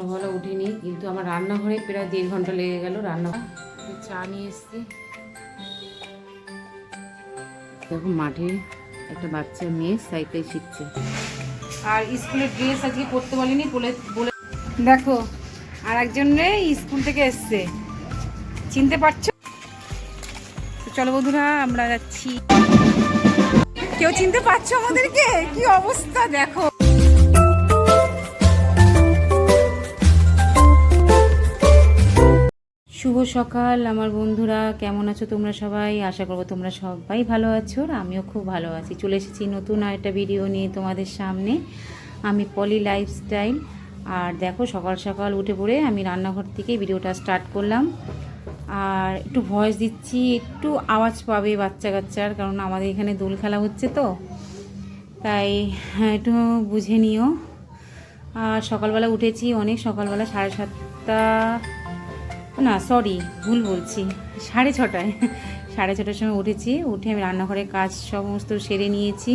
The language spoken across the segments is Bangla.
সকালবেলা উঠিনি, কিন্তু আমার রান্নাঘরে প্রায় দেড় ঘণ্টা লেগে গেল রান্না। চা নিয়ে এসছি। দেখো মাঠে একটা বাচ্চা মেয়ে সাইকেল শিখছে। আর স্কুলের ড্রেস আজকে পরতে বলিনি, বলে বলে দেখো, আর একজন স্কুল থেকে এসছে। চিনতে পারছ? চলো বন্ধুরা, আমরা যাচ্ছি। কেউ চিনতে পারছ আমাদেরকে? কি অবস্থা, দেখো। শুভ সকাল। আমার বন্ধুরা কেমন আছো তোমরা সবাই? আশা করব তোমরা সবাই ভালো আছো আর আমিও খুব ভালো আছি। চলে এসেছি নতুন একটা ভিডিও নিয়ে তোমাদের সামনে। আমি পলি লাইফস্টাইল আর দেখো সকাল সকাল উঠে পড়ে আমি রান্নাঘর থেকে ভিডিওটা স্টার্ট করলাম। আর একটু ভয়েস দিচ্ছি একটু আওয়াজ পাবে বাচ্চা কাচ্চার কারণ আমাদের এখানে দোল খেলা হচ্ছে তো। তাই হ্যাঁ, একটু বুঝে নিও। আর সকালবেলা উঠেছি অনেক সকালবেলা সাড়ে সাতটা না সরি ভুল বলছি। সাড়ে ছটায়, সাড়ে ছটার সময় উঠেছি, উঠে আমি রান্নাঘরে কাজ সমস্ত সেরে নিয়েছি।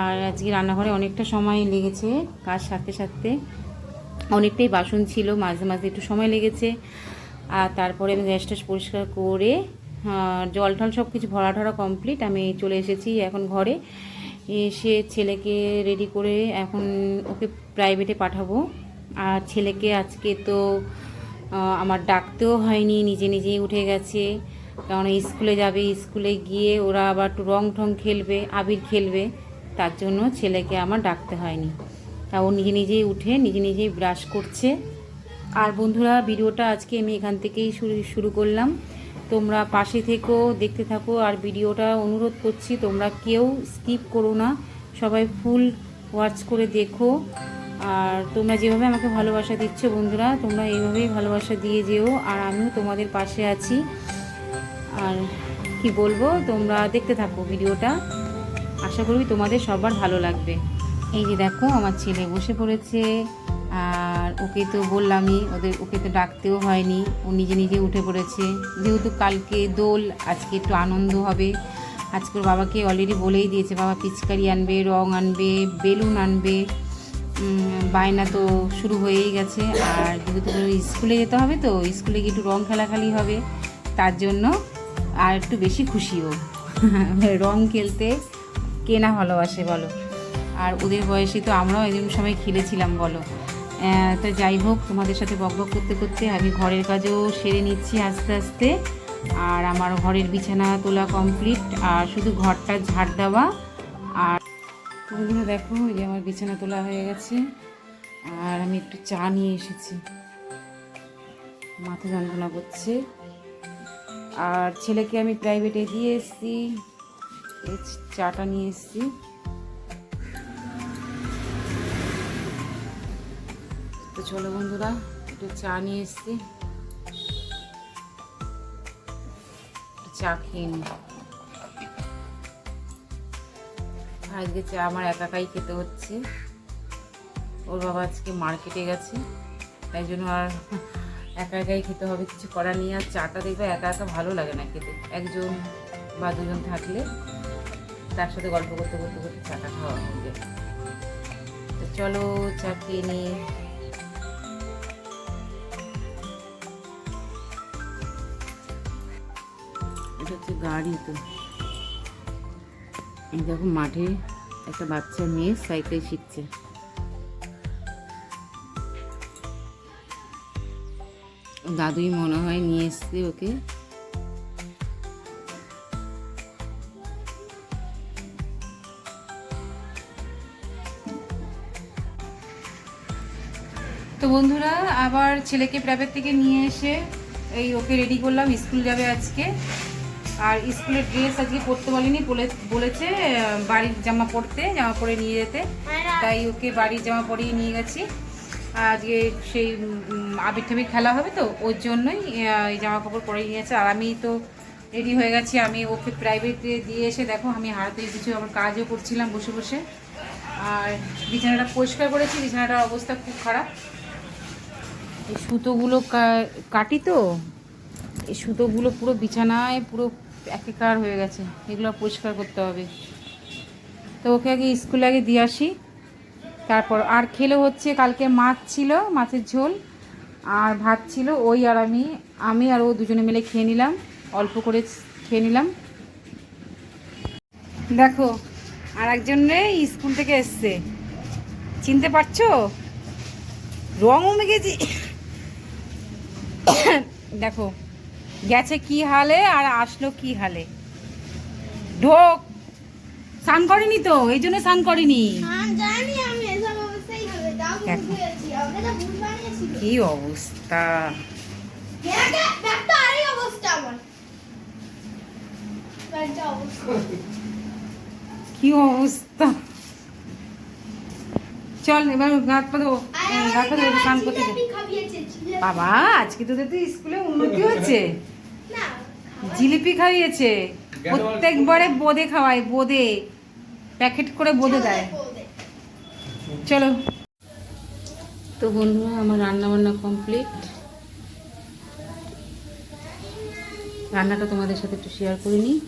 আর আজকে রান্নাঘরে অনেকটা সময় লেগেছে কাজ সারতে সারতে। অনেকটাই বাসন ছিল, মাঝে মাঝে একটু সময় লেগেছে। আর তারপরে আমি গ্যাস ট্যাস পরিষ্কার করে জল টল সব কিছু ভরা ঠরা কমপ্লিট আমি চলে এসেছি এখন ঘরে। এসে ছেলেকে রেডি করে এখন ওকে প্রাইভেটে পাঠাবো। আর ছেলেকে আজকে তো আমার ডাকতেও হয়নি, নিজে নিজেই উঠে গেছে। কারণ স্কুলে যাবে স্কুলে গিয়ে ওরা আবার একটু রং ঠং খেলবে, আবির খেলবে। তার জন্য ছেলেকে আমার ডাকতে হয়নি। তা ও নিজে নিজেই উঠে, নিজে নিজেই ব্রাশ করছে। আর বন্ধুরা, ভিডিওটা আজকে আমি এখান থেকেই শুরু শুরু করলাম। তোমরা পাশে থেকেও দেখতে থাকো। আর ভিডিওটা অনুরোধ করছি, তোমরা কেউ স্কিপ করো না। সবাই ফুল ওয়াচ করে দেখো। আর তোমরা যেভাবে আমাকে ভালোবাসা দিচ্ছ বন্ধুরা, তোমরা এইভাবেই ভালোবাসা দিয়ে যেও, আর আমিও তোমাদের পাশে আছি। আর কি বলব, তোমরা দেখতে থাকো ভিডিওটা। আশা করি তোমাদের সবার ভালো লাগবে। এই যে দেখো, আমার ছেলে বসে পড়েছে। আর ওকে তো বললামই, ওদের, ওকে তো ডাকতেও হয়নি। ও নিজে নিজে উঠে পড়েছে। যেহেতু কালকে দোল, আজকে একটু আনন্দ হবে। আজকে বাবাকে অলরেডি বলেই দিয়েছে, বাবা, পিচকারি আনবে, রং আনবে, বেলুন আনবে। বায়না তো শুরু হয়েই গেছে। আর যেহেতু স্কুলে যেতে হবে তো, স্কুলে গিয়ে একটু রং খেলাখালি হবে, তার জন্য আর একটু বেশি খুশিও। রং খেলতে কে না ভালোবাসে বলো? আর ওদের বয়সে তো আমরাও এরকম সময় খেলেছিলাম, বলো। তো যাই হোক, তোমাদের সাথে বকবক করতে করতে আমি ঘরের কাজও সেরে নিচ্ছি আস্তে আস্তে। আর আমার ঘরের বিছানা তোলা কমপ্লিট আর শুধু ঘরটা ঝাড় দেওয়া, আর বন্ধুরা দেখো, এই যে আমার বিছানা তোলা হয়ে গেছে। আর আমি একটু চা নিয়ে এসেছি। মাথা যন্ত্রণা করছে। আর ছেলেকে আমি প্রাইভেটে দিয়ে এসেছি। চাটা নিয়ে এসেছি। তো চলো বন্ধুরা, একটু চা নিয়ে এসেছি। চা খেয়ে নিই। আজকে চা আমার একাকাই খেতে হচ্ছে। ওর বাবা আজকে মার্কেটে গেছে, তাই জন্য আর একা একাই খেতে হবে, কিছু করার নিয়ে আর চাটা দেখবে একা একা ভালো লাগে না খেতে। একজন বা দুজন থাকলে তার সাথে গল্প করতে করতে করতে চাটা খাওয়া যায়। তো চলো চা খেয়ে নিয়ে। এটা হচ্ছে গাড়ি তো। এই দেখো মাঠে একটা বাচ্চা মেয়ে সাইকেল শিখছে। দাদুই মনে হয় নিয়ে এসছে ওকে। তো বন্ধুরা, আবার ছেলেকে প্রাইভেট থেকে নিয়ে এসে এই ওকে রেডি করলাম, স্কুল যাবে আজকে। আর স্কুলের ড্রেস আজকে পরতে বলেনি, বলে, বলেছে বাড়ির জামা পরতে, জামা পরে নিয়ে যেতে। তাই ওকে বাড়ির জামা পরিয়ে নিয়ে গেছি। আজকে সেই আবির ঠাবির খেলা হবে তো, ওর জন্যই এই জামা কাপড় পরে নিয়েছে আর আমি তো রেডি হয়ে গেছি, আমি ওকে প্রাইভেটে দিয়ে এসে দেখো, আমি হাতে কিছু আমার কাজও করছিলাম বসে বসে। আর বিছানাটা পরিষ্কার করেছি, বিছানাটার অবস্থা খুব খারাপ। এই সুতোগুলো কাটি তো, এই সুতোগুলো পুরো বিছানায় পুরো একাকার হয়ে গেছে। এগুলো পরিষ্কার করতে হবে। তো ওকে আগে স্কুলে আগে দিয়ে আসি। তারপর আর খেলো হচ্ছে কালকে মাছ ছিল, মাছের ঝোল আর ভাত ছিল, ওই আর আমি আমি আর ও দুজনে মিলে খেয়ে নিলাম। অল্প করে খেয়ে নিলাম। দেখো, আর একজন স্কুল থেকে এসছে। চিনতে পারছ? রঙও গেছি। দেখো গেছে কি হালে আর আসলো কি হালে। ঢোক। স্নান করেনি তো? এই জন্য স্নান করেনি। কি অবস্থা? কি অবস্থা? চল এবার গাছ পা দেবো গাছ পা দেবো স্নান করতে। বাবা আজকে তোদের তো স্কুলে উন্নতি হচ্ছে জিলিপি খাইয়েছে। প্রত্যেকবারে বোদে খাওয়ায় বোদে। প্যাকেট করে বোদে দেয়। চলো। তো বন্ধুরা আমার রান্না বান্না কমপ্লিট। রান্নাটা তোমাদের সাথে একটু শেয়ার করে নিই।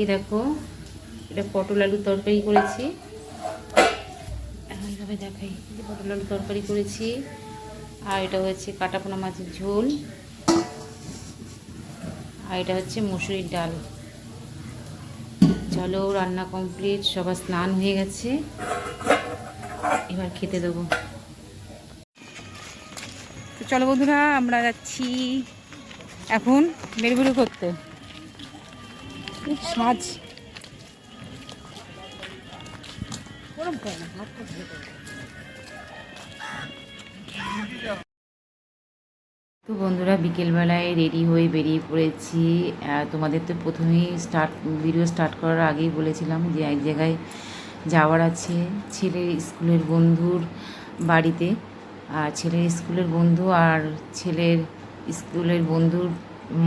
এই দেখো এটা পটল আলুর তরকারি করেছি। এইভাবে দেখাই পটল আলুর তরকারি করেছি। আর এটা হচ্ছে কাটাপোনা মাছের ঝোল। আর এটা হচ্ছে মুসুরির ডাল। চলো, রান্না কমপ্লিট সবার স্নান হয়ে গেছে। এবার খেতে দেবো। তো চলো বন্ধুরা, আমরা যাচ্ছি এখন বেরুবেরু করতে। সাজ। তো বন্ধুরা, বিকেলবেলায় রেডি হয়ে বেরিয়ে পড়েছি। তোমাদের তো প্রথমেই স্টার্ট ভিডিও স্টার্ট করার আগেই বলেছিলাম যে এক জায়গায় যাওয়ার আছে ছেলের স্কুলের বন্ধুর বাড়িতে। আর ছেলের স্কুলের বন্ধু আর ছেলের স্কুলের বন্ধুর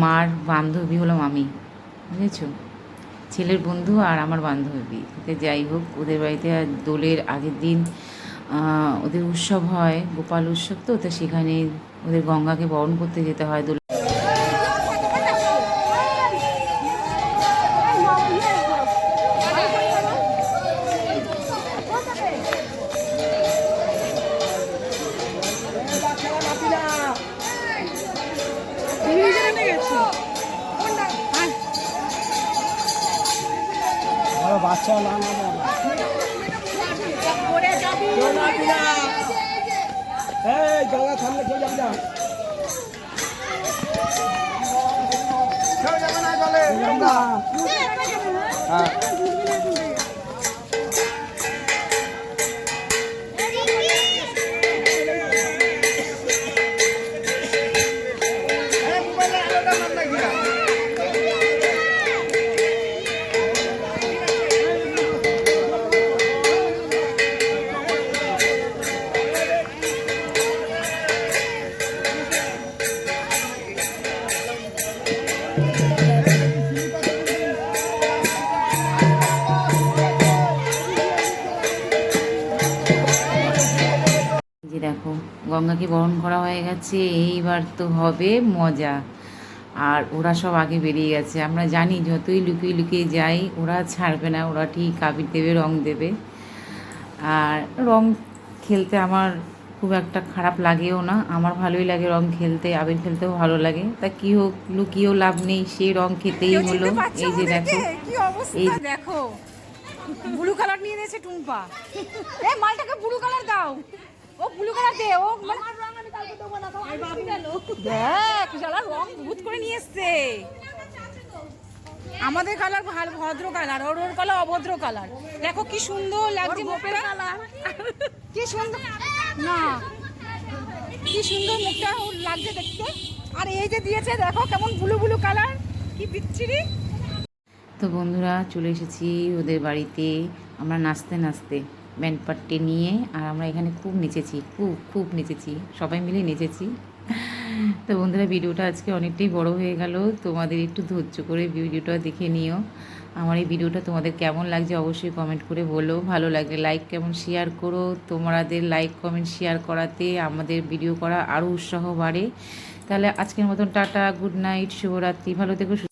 মার বান্ধবী হলাম আমি বুঝেছ? ছেলের বন্ধু আর আমার বান্ধবী। যাই হোক, ওদের বাড়িতে আর দোলের আগের দিন ওদের উৎসব হয়, গোপাল উৎসব তো তো সেখানে ওদের গঙ্গাকে বরণ করতে যেতে হয় গঙ্গা সামনে কেউ যাবে না। কেউ যাবে না না হ্যাঁ। গঙ্গাকে বরণ করা হয়ে গেছে এইবার তো হবে মজা। আর ওরা সব আগে বেরিয়ে গেছে। আমরা জানি যতই লুকিয়ে লুকিয়ে যাই ওরা ছাড়বে না ওরা ঠিক আবির দেবে রং দেবে। আর রং খেলতে আমার খুব একটা খারাপ লাগেও না। আমার ভালোই লাগে রং খেলতে আবির খেলতেও ভালো লাগে। তা কি হোক লুকিয়েও লাভ নেই সেই রং খেতেই হলো। এই যে দেখো এই দেখো ব্লু কালার নিয়ে নিয়েছে টুম্পা। এই মালটাকে ব্লু কালার দাও। ও ব্লু কালার দে ও আমার রং দেখ ভূত করে নিয়ে এসছে। আমাদের কালার ভালো ভদ্র কালার ওর ওর কালার অভদ্র কালার। দেখো কি সুন্দর লাগছে মুখটা। কি সুন্দর না। কি সুন্দর মুখটা লাগছে দেখতে। আর এই যে দিয়েছে দেখো কেমন ব্লু ব্লু কালার। কি বিচ্ছিরি। তো বন্ধুরা চলে এসেছি ওদের বাড়িতে। আমরা নাচতে নাচতে। ব্যান্ড নিয়ে আর আমরা এখানে খুব নেচেছি, খুব খুব নেচেছি। সবাই মিলে নেচেছি। তো বন্ধুরা, ভিডিওটা আজকে অনেকটাই বড় হয়ে গেল। তোমাদের একটু ধৈর্য করে ভিডিওটা দেখে নিও। আমার এই ভিডিওটা তোমাদের কেমন লাগছে অবশ্যই কমেন্ট করে বলো। ভালো লাগলে লাইক কেমন শেয়ার করো। তোমাদের লাইক কমেন্ট শেয়ার করাতে আমাদের ভিডিও করা আরও উৎসাহ বাড়ে। তাহলে আজকের মতন টাটা গুড নাইট শুভরাত্রি। ভালো সু-